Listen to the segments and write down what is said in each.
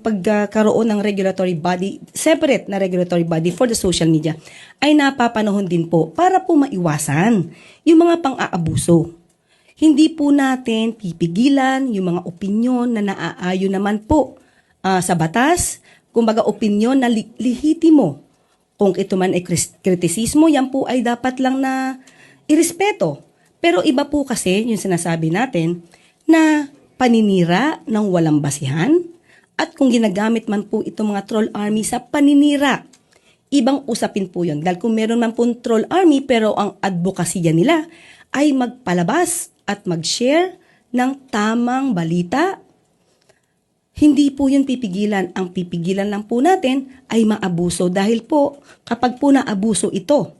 pagkakaroon ng regulatory body, separate na regulatory body for the social media, ay napapanahon din po para po maiwasan yung mga pang-aabuso. Hindi po natin pipigilan yung mga opinyon na naaayon naman po ah, sa batas, kumbaga opinyon na li- lihitimo. Kung ito man ay kritisismo, yan po ay dapat lang na irespeto. Pero iba po kasi yung sinasabi natin na paninira ng walang basihan at kung ginagamit man po itong mga troll army sa paninira, ibang usapin po yun. Dahil kung meron man po troll army pero ang advokasya nila ay magpalabas at mag-share ng tamang balita, hindi po yun pipigilan. Ang pipigilan lang po natin ay maabuso dahil po kapag po naabuso ito,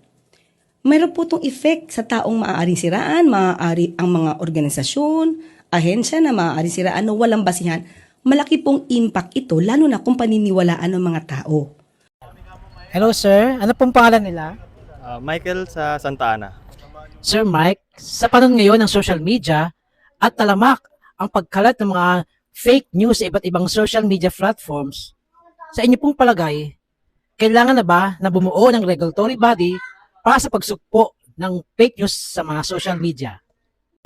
mayroon po itong effect sa taong maaaring siraan, maaari ang mga organisasyon, ahensya na maaaring siraan na walang basihan. Malaki pong impact ito, lalo na kung paniniwalaan ng mga tao. Hello sir, ano pong pangalan nila? Ah, Michael sa Santa Ana. Sir Mike, sa panahon ngayon ng social media at talamak ang pagkalat ng mga fake news sa iba't ibang social media platforms, sa inyo pong palagay, kailangan na ba na bumuo ng regulatory body para sa pagsukpo ng fake news sa mga social media?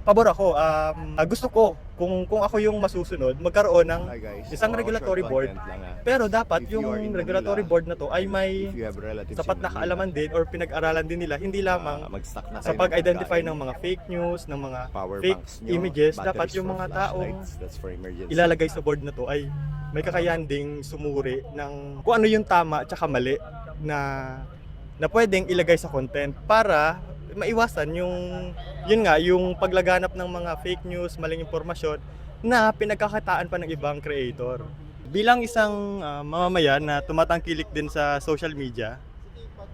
Pabor ako. Um, ah, gusto ko kung kung ako yung masusunod, magkaroon ng Hi guys. isang So, regulatory board. lang, ah. pero dapat If yung regulatory Manila, board na to ay may sapat na kaalaman din or pinag-aralan din nila hindi ah, lamang mag-stock na sa pag-identify ng mga fake news, ng mga power fake nyo, images, dapat yung mga emergency. ilalagay sa board na to ay may kakayahan ding sumuri ng kung ano yung tama at mali na na pwedeng ilagay sa content para maiwasan yung yun nga yung paglaganap ng mga fake news, maling impormasyon na pinagkakataan pa ng ibang creator. Bilang isang ah, mamamayan na tumatangkilik din sa social media,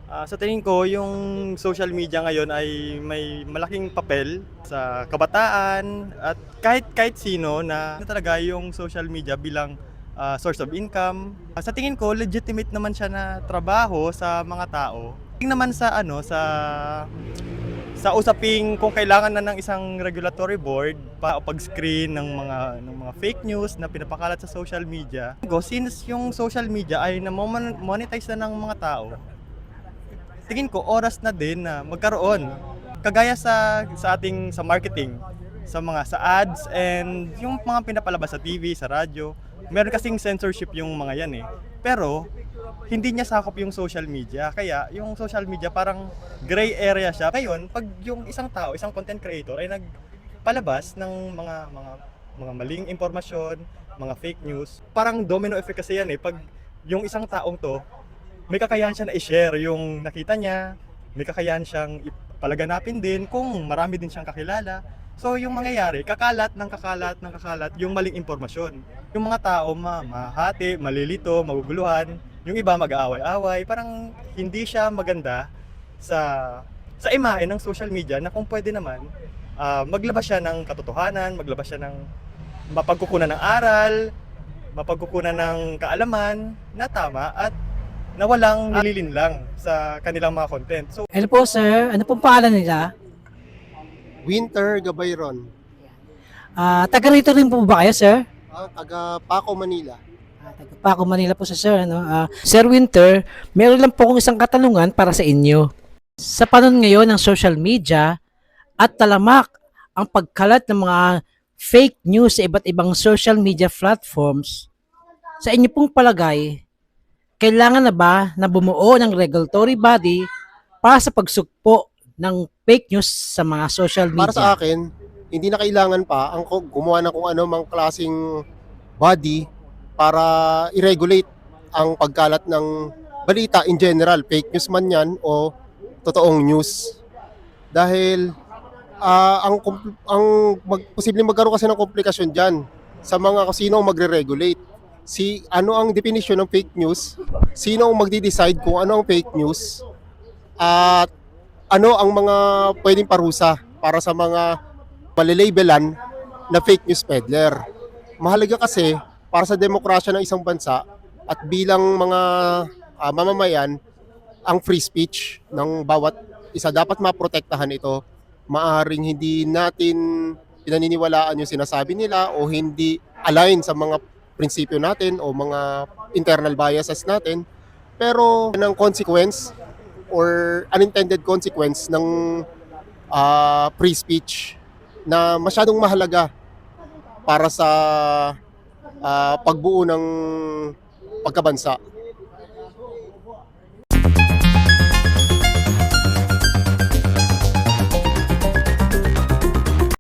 ah, sa tingin ko yung social media ngayon ay may malaking papel sa kabataan at kahit kahit sino na talaga yung social media bilang ah, source of income. Ah, sa tingin ko legitimate naman siya na trabaho sa mga tao. Tingnan naman sa ano sa sa usaping kung kailangan na ng isang regulatory board para pag-screen ng mga ng mga fake news na pinapakalat sa social media. Go since yung social media ay na-monetize na ng mga tao. Tingin ko oras na din na magkaroon kagaya sa sa ating sa marketing sa mga sa ads and yung mga pinapalabas sa TV, sa radyo. Meron kasing censorship yung mga yan eh. Pero hindi niya sakop yung social media. Kaya yung social media parang gray area siya. Ngayon, pag yung isang tao, isang content creator ay nagpalabas ng mga mga mga maling impormasyon, mga fake news, parang domino effect kasi yan eh. Pag yung isang taong to, may kakayahan siya na i-share yung nakita niya, may kakayahan siyang palaganapin din kung marami din siyang kakilala. So yung mangyayari, kakalat ng kakalat ng kakalat yung maling impormasyon. Yung mga tao ma mahati, malilito, maguguluhan, yung iba mag-aaway-away, parang hindi siya maganda sa sa imahe ng social media na kung pwede naman ah, maglabas siya ng katotohanan, maglabas siya ng mapagkukunan ng aral, mapagkukunan ng kaalaman na tama at na walang nililinlang sa kanilang mga content. So Hello po sir, ano pong pangalan nila? Winter Gabayron, Ah, taga rito rin po ba kayo sir? ah, taga Paco, Manila. Ah, taga Paco, Manila po sa sir. Ano? Ah, sir Winter, meron lang po akong isang katanungan para sa inyo. Sa panahon ngayon ng social media at talamak ang pagkalat ng mga fake news sa iba't ibang social media platforms, sa inyo pong palagay, kailangan na ba na bumuo ng regulatory body para sa pagsugpo ng fake news sa mga social media? Para sa akin, hindi na kailangan pa ang gumawa ng kung ano mang klasing body para i-regulate ang pagkalat ng balita in general, fake news man yan o totoong news. Dahil ah, ang ang mag, posibleng magkaroon kasi ng komplikasyon diyan sa mga kung sino ang magre-regulate. Si ano ang definition ng fake news? Sino ang magdi-decide kung ano ang fake news? At ano ang mga pwedeng parusa para sa mga malalabelan na fake news peddler. Mahalaga kasi para sa demokrasya ng isang bansa at bilang mga ah, mamamayan ang free speech ng bawat isa dapat maprotektahan ito. Maaring hindi natin pinaniniwalaan yung sinasabi nila o hindi align sa mga prinsipyo natin o mga internal biases natin. Pero ng consequence or unintended consequence ng ah, free speech na masyadong mahalaga para sa ah, pagbuo ng pagkabansa.